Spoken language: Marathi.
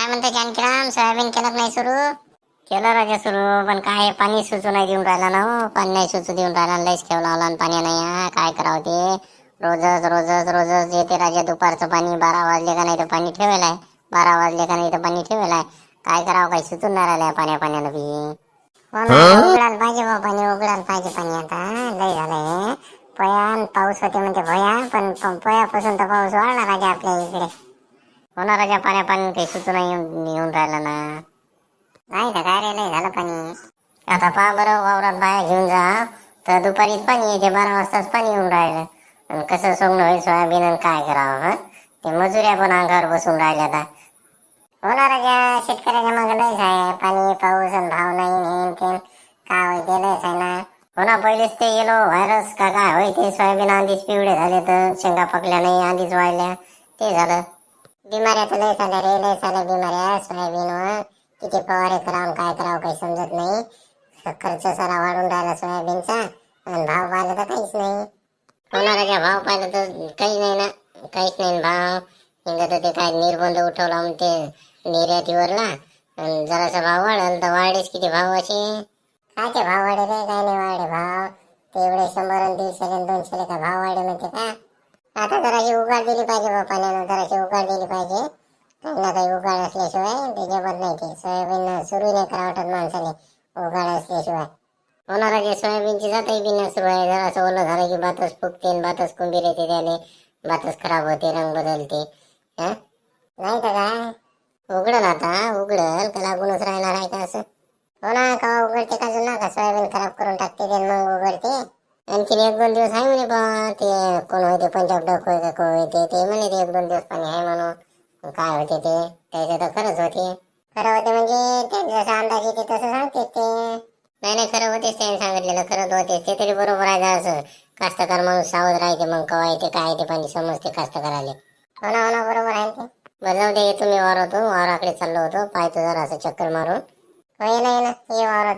काय म्हणते जानकीराम सोयाबीन केलं नाही सुरू? केलं राजा सुरू पण काय पाणी सुचू नाही देऊन राहिला ना हो. पाणी नाही सुचू देऊन राहिला लईच ठेवला लावला आणि पाणी नाही हा. काय करावं ते? रोजच रोजच रोजच येते राजा दुपारचं पाणी बारा वाजले का नाही तर पाणी ठेवेल आहे बारा वाजले का नाही तर पाणी ठेवेल आहे काय करावं काही सुचून नाही राहिलं पाण्या पाण्यानं बी. हो ना, उघडायला पाहिजे बा पाणी उघडायला पाहिजे पाणी आता. लय झालंय. पयान पाऊस होते म्हणजे भया पण प- पयापासून तर पाऊस वाढला राजा आपल्या इकडे. होणाराच्या पाण्या पाणी काही सुचू नाही येऊन येऊन राहिलं ना. नाही का? काय रे नाही झालं पाणी. आता पहा बरं वावरात बाया घेऊन जा. तर दुपारीच पाणी येते बारा वाजताच पाणी येऊन राहिलं. आणि कसं सोंगणं होईल सोयाबीन आणि काय करावं हं? ते मजुऱ्या पण अंगावर बसून राहिल्या आता. होणाराच्या शेतकऱ्याच्या मागे लयच आहे. पाणी पाऊस आणि भाव नाही हेन तेन काय होईल ते लयच आहे ना. हो ना पहिलेच ते येलो व्हायरस का काय? होय ते सोयाबीन आधीच पिवळे झाले तर शेंगा पकल्या नाही आधीच वाढल्या ते झालं. बिमाऱ्या तर लय झाल्या रे लय झाल्या बिमाऱ्या. सोयाबीनवर किती फवारे करावं काय करावं काही समजत नाही. खर्च सारा वाढून राहिला सोयाबीनचा. आणि भाव पाहिला तर काहीच नाही. हो भाव पाहिला तर काही नाही ना. काहीच नाही भाव. इंगा तर ते काय निर्बंध उठवला म्हणते निर्यातीवरला. आणि जरासा भाव वाढेल तर वाढेच किती भाव असे. कायचे भाव वाढे रे? काय नाही वाढे भाव. ते एवढे शंभर आणि दीडशे दोनशे का भाव वाढे म्हणते का? आता जराशी उघाड दिली पाहिजे बा पाण्यानं जराशी उघाड दिली पाहिजे. त्यांना काही उघाड असल्याशिवाय ते जमत नाही ते. सोयाबीन सुरू नाही करा वाटत माणसाने उघाड असल्याशिवाय. होणारा जे सोयाबीनची जातही बी सुरू आहे जरासं ओलं झालं की भातच फुगते बातच कुंबीर येते त्याने बातच खराब होते रंग बदलते. नाही तर काय? उघडल आता उघडल का लागूनच राहणार आहे का असं. हो ना का उघडते का जुना का सोयाबीन खराब करून टाकते ते मग उघडते. आणखीन एक दोन दिवस आहे म्हणे बा ते कोण होते पंजाब डॉक्टर का कोण होते ते म्हणे ते एक दोन दिवस पाणी आहे म्हणून. काय होते ते? त्याचे तर खरंच होते. खरं होते म्हणजे ते जसं अंदाज येते तसं सांगते ते. नाही नाही खरं होतेच त्याने सांगितलेलं खरंच होतेच ते तरी बरोबर आहे असं. कास्तकार माणूस सावध राहते मग कवा येते काय येते पाणी समजते कास्तकाराले हो ना हो ना बरोबर आहे ते बरं जाऊ दे येतो मी वावर होतो वावराकडे चाललो होतो पाहतो जरा असं चक्कर मारून. हो ये ना ये ना ये वावर